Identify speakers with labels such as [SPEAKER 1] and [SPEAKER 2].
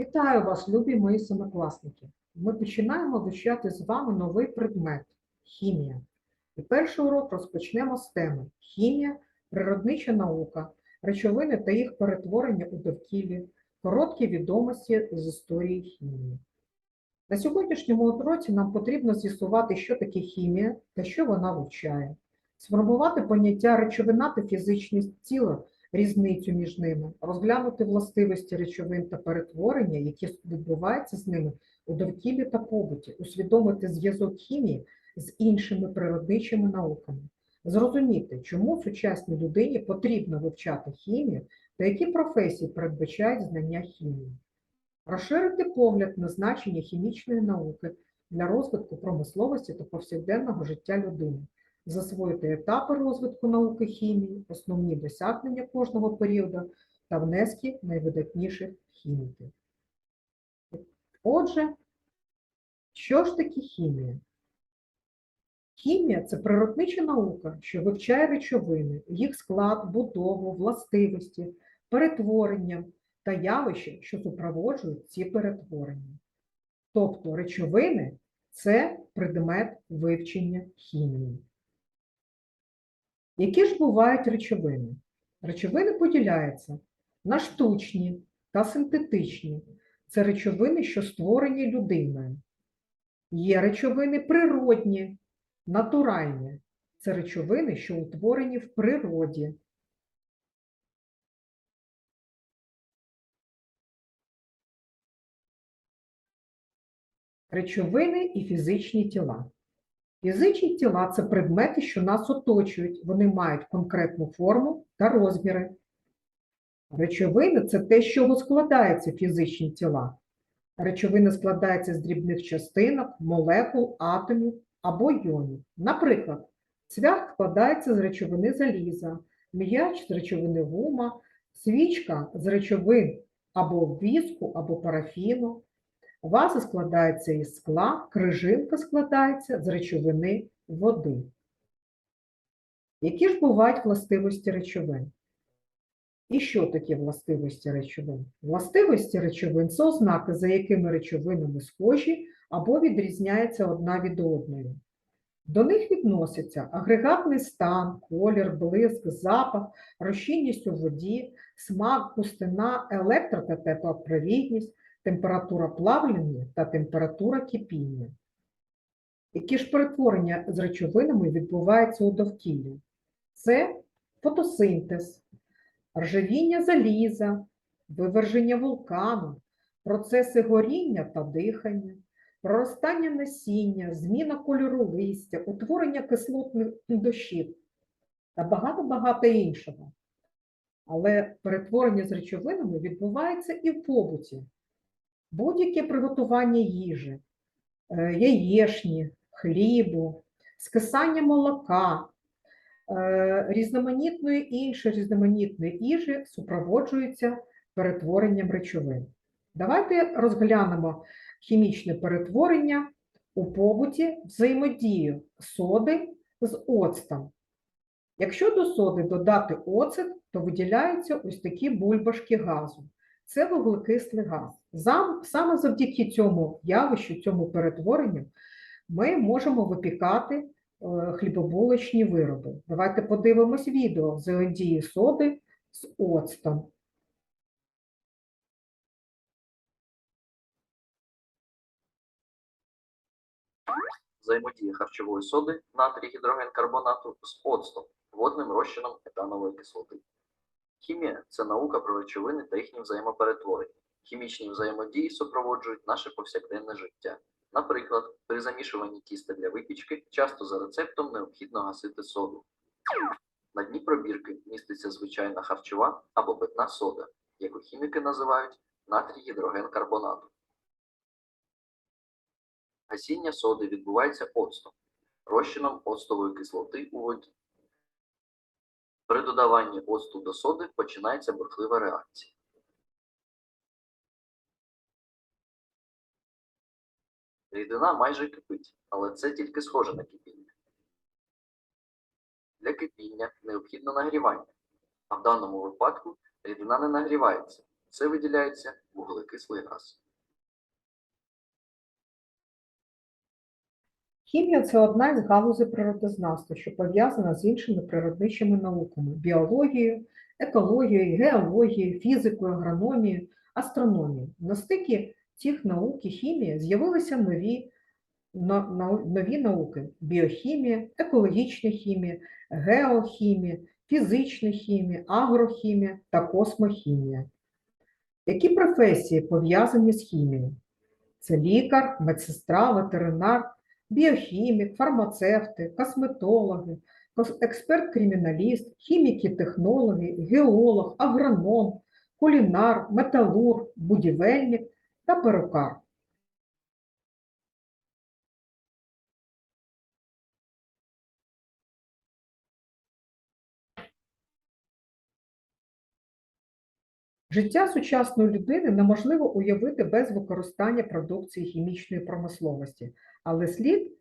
[SPEAKER 1] Вітаю вас, любі мої семикласники. Ми починаємо вивчати з вами новий предмет хімія. І перший урок розпочнемо з теми хімія, природнича наука, речовини та їх перетворення у довкіллі, короткі відомості з історії хімії. На сьогоднішньому уроці нам потрібно з'ясувати, що таке хімія та що вона вивчає, сформувати поняття речовина та фізичність тіла, різницю між ними, розглянути властивості речовин та перетворення, які відбуваються з ними у довкіллі та побуті, усвідомити зв'язок хімії з іншими природничими науками, зрозуміти, чому сучасній людині потрібно вивчати хімію та які професії передбачають знання хімії, розширити погляд на значення хімічної науки для розвитку промисловості та повсякденного життя людини засвоїти етапи розвитку науки хімії, основні досягнення кожного періоду та внески найвидатніших хіміків. Отже, що ж таке хімія? Хімія це природнича наука, що вивчає речовини, їх склад, будову, властивості, перетворення та явища, що супроводжують ці перетворення. Тобто речовини це предмет вивчення хімії. Які ж бувають речовини? Речовини поділяються на штучні та синтетичні. Це речовини, що створені людиною. Є речовини природні, натуральні. Це речовини, що утворені в природі. Речовини і фізичні тіла. Фізичні тіла це предмети, що нас оточують. Вони мають конкретну форму та розміри. Речовини це те, з чого складаються фізичні тіла. Речовини складаються з дрібних частинок, молекул, атомів або йонів. Наприклад, цвях складається з речовини заліза, м'яч з речовини гума, свічка з речовин або віску, або парафіну, Ваза складається із скла, крижинка складається з речовини води. Які ж бувають властивості речовин? І що такі властивості речовин? Властивості речовин це ознаки, за якими речовинами схожі або відрізняються одна від одної. До них відносяться агрегатний стан, колір, блиск, запах, розчинність у воді, смак, густина, електро- та теплопровідність, температура плавлення та температура кипіння. Які ж перетворення з речовинами відбуваються у довкіллі? Це фотосинтез, ржавіння заліза, виверження вулкану, процеси горіння та дихання, проростання насіння, зміна кольору листя, утворення кислотних дощів та багато-багато іншого. Але перетворення з речовинами відбувається і в побуті будь-яке приготування їжі, е, яєшні, хлібу, скисання молока, е, різноманітної іншої різноманітної їжі супроводжується перетворенням речовин. Давайте розглянемо хімічне перетворення у побуті взаємодію соди з оцтом. Якщо до соди додати оцет, то виділяються ось такі бульбашки газу це вуглекислий газ. Саме завдяки цьому явищу, цьому перетворенню, ми можемо випікати е, хлібобулочні вироби. Давайте подивимось відео взаємодії соди з оцтом.
[SPEAKER 2] Взаємодія харчової соди натрій гідрогенкарбонату з оцтом, водним розчином етанової кислоти. Хімія це наука про речовини та їхні взаємоперетворення. Хімічні взаємодії супроводжують наше повсякденне життя. Наприклад, при замішуванні тіста для випічки часто за рецептом необхідно гасити соду. На дні пробірки міститься звичайна харчова або питна сода, яку хіміки називають натрій гідрогенкарбонату. Гасіння соди відбувається оцтом, розчином оцтової кислоти у воді. При додаванні оцту до соди починається бурхлива реакція. Рідина майже кипить, але це тільки схоже на кипіння. Для кипіння необхідно нагрівання, а в даному випадку рідина не нагрівається, Це виділяється вуглекислий газ.
[SPEAKER 1] Хімія це одна із галузей природознавства, що пов'язана з іншими природничими науками біологією, екологією, геологією, фізикою, агрономією, астрономією. На стикі цих наук і хімії з'явилися нові, нові науки: біохімія, екологічна хімія, геохімія, фізична хімія, агрохімія та космохімія. Які професії пов'язані з хімією? Це лікар, медсестра, ветеринар, біохімік, фармацевти, косметологи, експерт-криміналіст, хіміки-технологи, геолог, агроном, кулінар, металург, будівельник та перукар. Життя сучасної людини неможливо уявити без використання продукції хімічної промисловості, але слід